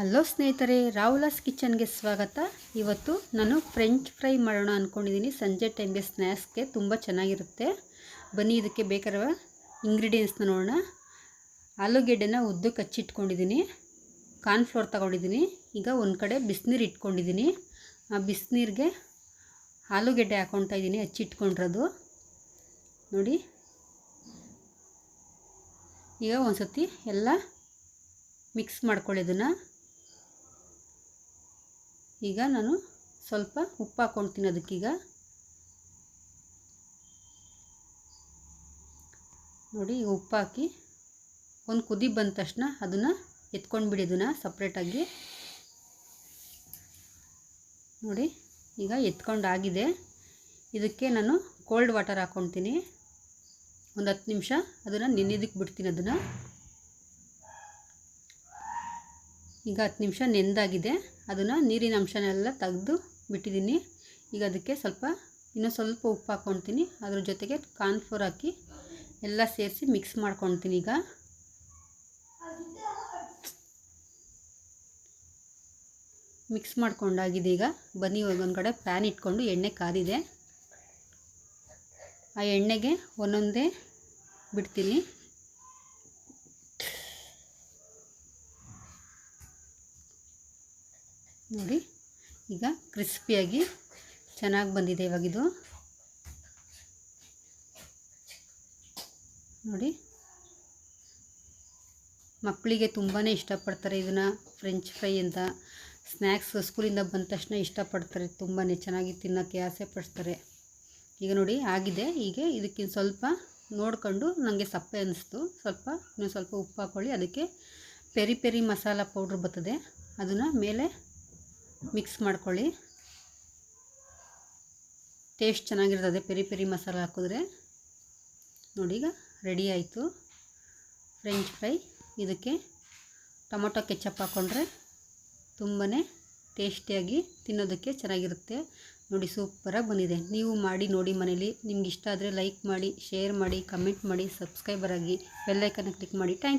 Hello ಸ್ನೇಹಿತರೆ, ರಾಹುಲಾಸ್ ಕಿಚನ್ಗೆ ಸ್ವಾಗತ. ಇವತ್ತು ನಾನು ಫ್ರೆಂಚ್ ಫ್ರೈ ಮಾಡೋಣ ಅಂದ್ಕೊಂಡಿದ್ದೀನಿ ಸಂಜೆ ಟೈಮ್ಗೆ ಸ್ನ್ಯಾಕ್ಸ್ಗೆ ತುಂಬ ಚೆನ್ನಾಗಿರುತ್ತೆ. ಬನ್ನಿ, ಇದಕ್ಕೆ ಬೇಕಾಗಿರುವ ಇಂಗ್ರೀಡಿಯೆಂಟ್ಸ್ನ ನೋಡೋಣ. ಆಲೂಗೆಡ್ಡೆನ ಉದ್ದು ಕಚ್ಚಿಟ್ಕೊಂಡಿದ್ದೀನಿ ಕಾರ್ನ್ಫ್ಲೋರ್ ತಗೊಂಡಿದ್ದೀನಿ. ಈಗ ಒಂದು ಕಡೆ ಬಿಸಿನೀರು ಇಟ್ಕೊಂಡಿದ್ದೀನಿ. ಆ ಬಿಸಿನೀರಿಗೆ ಆಲೂಗೆಡ್ಡೆ ಹಾಕ್ಕೊಳ್ತಾ ಇದ್ದೀನಿ, ಹಚ್ಚಿಟ್ಕೊಂಡಿರೋದು. ನೋಡಿ. ಈಗ ಒಂದು ಸತಿ ಎಲ್ಲ ಮಿಕ್ಸ್ ಮಾಡ್ಕೊಳ್ಳಿ ಇದನ್ನು. ಈಗ ನಾನು ಸ್ವಲ್ಪ ಉಪ್ಪು ಹಾಕ್ಕೊಳ್ತೀನಿ ಅದಕ್ಕೀಗ ನೋಡಿ ಈಗ ಉಪ್ಪು ಹಾಕಿ ಒಂದು ಕುದಿ ಬಂದ ತಕ್ಷಣ ಅದನ್ನು ಎತ್ಕೊಂಡು ಬಿಡಿ ಅದನ್ನು ಸಪ್ರೇಟಾಗಿ ನೋಡಿ, ಈಗ ಎತ್ಕೊಂಡಾಗಿದೆ ಇದಕ್ಕೆ ನಾನು ಕೋಲ್ಡ್ ವಾಟರ್ ಹಾಕ್ಕೊಳ್ತೀನಿ ಒಂದು ಹತ್ತು ನಿಮಿಷ ಅದನ್ನು ನೆನೆದಕ್ಕೆ ಬಿಡ್ತೀನಿ ಅದನ್ನು. ಈಗ ಹತ್ತು ನಿಮಿಷ ನೆಂದಾಗಿದೆ. ಅದನ್ನು ನೀರಿನ ಅಂಶನೆಲ್ಲ ತೆಗೆದು ಬಿಟ್ಟಿದ್ದೀನಿ. ಈಗ ಅದಕ್ಕೆ ಸ್ವಲ್ಪ, ಇನ್ನೂ ಸ್ವಲ್ಪ ಉಪ್ಪು ಹಾಕ್ಕೊಳ್ತೀನಿ ಅದ್ರ ಜೊತೆಗೆ ಕಾರ್ನ್ಫ್ಲೋರ್ ಹಾಕಿ ಎಲ್ಲ ಸೇರಿಸಿ ಮಿಕ್ಸ್ ಮಾಡ್ಕೊಳ್ತೀನಿ ಈಗ. ಮಿಕ್ಸ್ ಮಾಡ್ಕೊಂಡಾಗಿದೆ ಈಗ. ಬನ್ನಿ ಒಂದೊಂದು ಕಡೆ ಪ್ಯಾನ್ ಇಟ್ಕೊಂಡು ಎಣ್ಣೆ ಕಾದಿದೆ. ಆ ಎಣ್ಣೆಗೆ ಒಂದೊಂದೇ ಬಿಡ್ತೀನಿ. ನೋಡಿ. ಈಗ ಕ್ರಿಸ್ಪಿಯಾಗಿ ಚೆನ್ನಾಗಿ ಬಂದಿದೆ ಇವಾಗಿದು ನೋಡಿ. ಮಕ್ಕಳಿಗೆ ತುಂಬಾ ಇಷ್ಟಪಡ್ತಾರೆ ಇದನ್ನು ಫ್ರೆಂಚ್ ಫ್ರೈ ಅಂತ. ಸ್ನ್ಯಾಕ್ಸ್ ಸ್ಕೂಲಿಂದ ಬಂದ ತಕ್ಷಣ ಇಷ್ಟಪಡ್ತಾರೆ ತುಂಬಾ ಚೆನ್ನಾಗಿ ತಿನ್ನೋಕ್ಕೆ ಆಸೆ ಪಡ್ತಾರೆ. ಈಗ ನೋಡಿ, ಆಗಿದೆ. ಹೀಗೆ ಇದಕ್ಕಿಂತ ಸ್ವಲ್ಪ ನೋಡ್ಕೊಂಡು ನನಗೆ ಸಪ್ಪೆ ಅನ್ನಿಸ್ತು ಸ್ವಲ್ಪ, ಇನ್ನೊಂದು ಸ್ವಲ್ಪ ಉಪ್ಪು ಹಾಕ್ಕೊಳ್ಳಿ ಅದಕ್ಕೆ ಪೆರಿ ಪೆರಿ ಮಸಾಲ ಪೌಡ್ರ್ ಬರ್ತದೆ. ಅದನ್ನು ಮೇಲೆ ಮಿಕ್ಸ್ ಮಾಡ್ಕೊಳ್ಳಿ. ಟೇಸ್ಟ್ ಚೆನ್ನಾಗಿರ್ತದೆ. ಪೆರಿ ಪೆರಿ ಮಸಾಲ ಹಾಕಿದ್ರೆ. ನೋಡಿ ಈಗ ರೆಡಿ ಆಯಿತು. French fry. ಇದಕ್ಕೆ ಟೊಮೊಟೊ ಕೆಚಪ್ ಹಾಕ್ಕೊಂಡ್ರೆ ತುಂಬಾ ಟೇಸ್ಟಿಯಾಗಿ ತಿನ್ನೋದಕ್ಕೆ ಚೆನ್ನಾಗಿರುತ್ತೆ. ನೋಡಿ ಸೂಪರಾಗಿ ಬಂದಿದೆ. ನೀವು ಮಾಡಿ ನೋಡಿ ಮನೇಲಿ. ನಿಮ್ಗೆ ಇಷ್ಟ ಆದರೆ ಲೈಕ್ ಮಾಡಿ, ಶೇರ್ ಮಾಡಿ, ಕಮೆಂಟ್ ಮಾಡಿ, ಸಬ್ಸ್ಕ್ರೈಬರ್ ಆಗಿ ಬೆಲ್ಲೈಕನ್ನ ಕ್ಲಿಕ್ ಮಾಡಿ. Thank you.